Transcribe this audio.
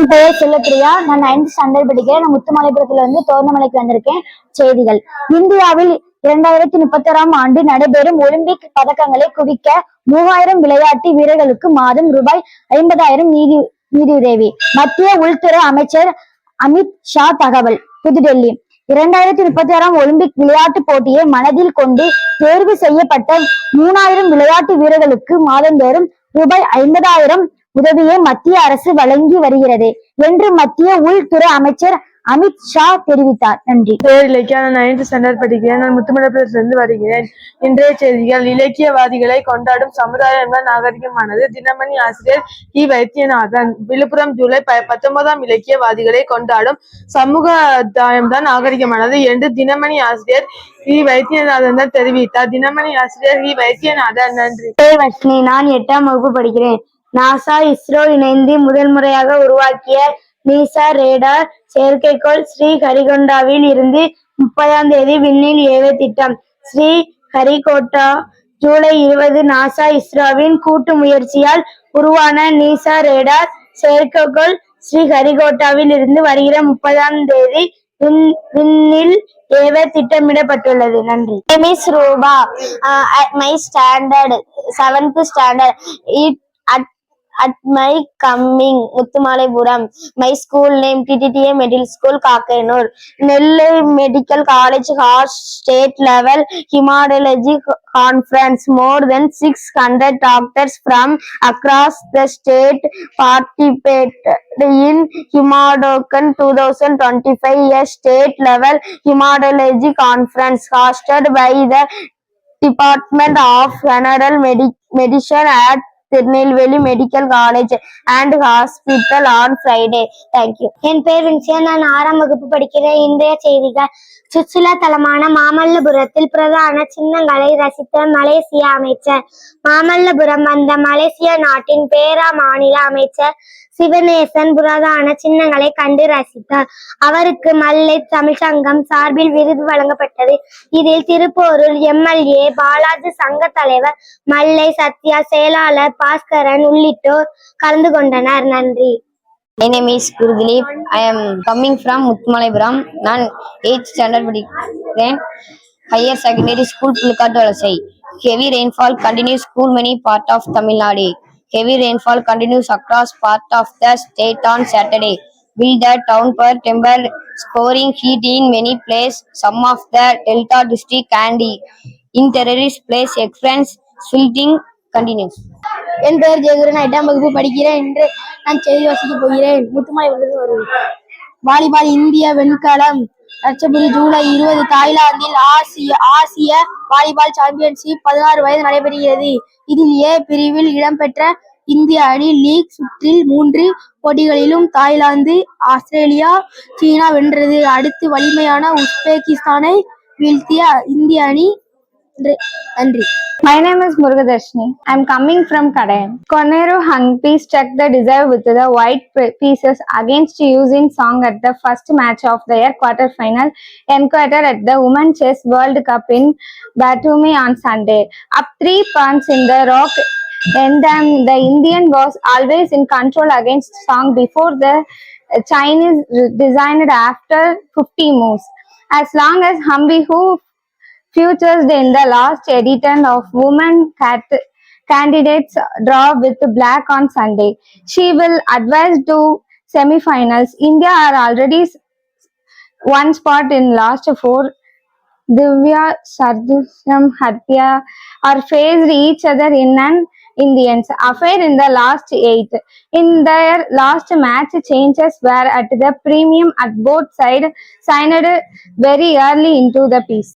என் பெயர் செல்லப்பிரியா நான் ninth standard படிக்கிறேன். நான் முத்துமலைபுரத்துல வந்து தோரணமலைக்கு வந்திருக்கேன். செய்திகள். இந்தியாவில் இரண்டாயிரத்தி முப்பத்தோராம் ஆண்டு நடைபெறும் ஒலிம்பிக் பதக்கங்களை குவிக்க மூவாயிரம் விளையாட்டு வீரர்களுக்கு மாதம் ரூபாய் ஐம்பதாயிரம் நிதி நிதியுதவி மத்திய உள்துறை அமைச்சர் அமித் ஷா தகவல் புதுடெல்லி. இரண்டாயிரத்தி முப்பத்தி ஆறாம் ஒலிம்பிக் விளையாட்டு போட்டியை மனதில் கொண்டு தேர்வு செய்யப்பட்ட மூணாயிரம் விளையாட்டு வீரர்களுக்கு மாதந்தோறும் ரூபாய் ஐம்பதாயிரம் உதவியை மத்திய அரசு வழங்கி வருகிறது என்று மத்திய உள்துறை அமைச்சர் அமித் ஷா தெரிவித்தார். நன்றி. பேர் இலக்கியா நான் நைன்த் ஸ்டாண்டர்ட் படிக்கிறேன். நான் முத்துமலைபுரத்திலிருந்து வருகிறேன். இன்றைய செய்திகள் இலக்கியவாதிகளை கொண்டாடும் சமுதாயம் நாகரிகமானது. தினமணி ஆசிரியர் இ வைத்தியநாதன் விழுப்புரம் ஜூலை ப- பத்தொன்பதாம் இலக்கியவாதிகளை கொண்டாடும் சமூகதாயம் தான் நாகரிகமானது என்று தினமணி ஆசிரியர் இ வைத்தியநாதன் தான் தெரிவித்தார். தினமணி ஆசிரியர் இ வைத்தியநாதன் நன்றி. நான் எட்டாம் வகுப்பு படிக்கிறேன். நாசா இஸ்ரோ இணைந்து முதல் முறையாக உருவாக்கிய நீசா ரேடார் செயற்கைக்கோள் ஸ்ரீ ஹரிகொண்டாவில் இருந்து முப்பதாம் தேதி விண்ணில் ஏவ திட்டம். ஸ்ரீ ஹரிகோட்டா ஜூலை இருபது நாசா இஸ்ரோவின் கூட்டு முயற்சியால் உருவான நீசா ரேடார் செயற்கைக்கோள் ஸ்ரீ ஹரிகோட்டாவில் இருந்து வருகிற முப்பதாம் தேதி விண்ணில் ஏவ திட்டமிடப்பட்டுள்ளது. நன்றி. Miss Rupa my standard seventh standard it at at my coming Muthumalaipuram my school name TTTA middle school Kakkainur Nellai medical college heart state level hematology conference more than 600 doctors from across the state participated in Hemadocan 2025 a state level hematology conference hosted by the Department of General Medi- Medicine at Tirunelveli medical college and hospital on Friday thank you என் பேர் வின்சியா. நான் ஆறாம் வகுப்பு படிக்கிற இன்றைய செய்திகள். சுற்றுலா தலமான மாமல்லபுரத்தில் பிரதான சின்னங்களை ரசித்த மலேசிய அமைச்சர். மாமல்லபுரம் வந்த மலேசிய நாட்டின் பேரா மாநில அமைச்சர் சிவநேசன் புராதான சின்னங்களை கண்டு ரசித்தார். அவருக்கு மல்லை தமிழ்ச்சங்கம் சார்பில் விருது வழங்கப்பட்டது. இதில் திருப்போரூர் எம்எல்ஏ பாலாஜி சங்க தலைவர் மல்லை சத்யா செயலாளர் பாஸ்கரன் உள்ளிட்டோர் கலந்து கொண்டனர். நன்றி. My name is Guru Dilip. I am coming from Mutmalapuram. நான் 8th ஸ்டாண்டர்ட் படிக்கிறேன். Higher secondary school Pulkattu Valasai heavy rainfall continues school many part of Tamil Nadu Heavy rainfall continues across part of the state on Saturday. Will the town per timber scoring heat in many places. Some of the Delta district and in terrorist place experience sweltering continues. என் பெயர் ஜெயகுரு நான் எட்டாம் வகுப்பு படிக்கிறேன் என்று நான் செய்தி வாசிக்க போகிறேன் முத்துமாய் வருவேன் வாலிபால் இந்திய வெண்கலம் லட்சபுரி ஜூலை இருபது தாய்லாந்தில் ஆசிய ஆசிய வாலிபால் சாம்பியன்ஷிப் பதினாறு வயது நடைபெறுகிறது. இதில் ஏ பிரிவில் இடம்பெற்ற இந்திய அணி லீக் சுற்றில் மூன்று போட்டிகளிலும் தாய்லாந்து ஆஸ்திரேலியா சீனா வென்றது. அடுத்து வலிமையான உஸ்பெகிஸ்தானை வீழ்த்திய இந்திய அணி My name is Murugadashni. I'm coming from Kadayam. Koneru hung piece checked the desire with the white pieces against using song at the first match of their quarterfinal encounter at the Women Chess World Cup in Batumi on Sunday. Up three pawns in the rock and the Indian was always in control against Song before the uh, Chinese designed after 50 moves. As long as Humbi, who featured in the last edition of Women Cat- Candidates Draw with Black on Sunday. She will advise to semi-finals. India are already one spot in last four. Divya Sardusam Hatya are faced each other in an Indians affair in the last eight. In their last match, changes were at the premium at both sides signed very early into the piece.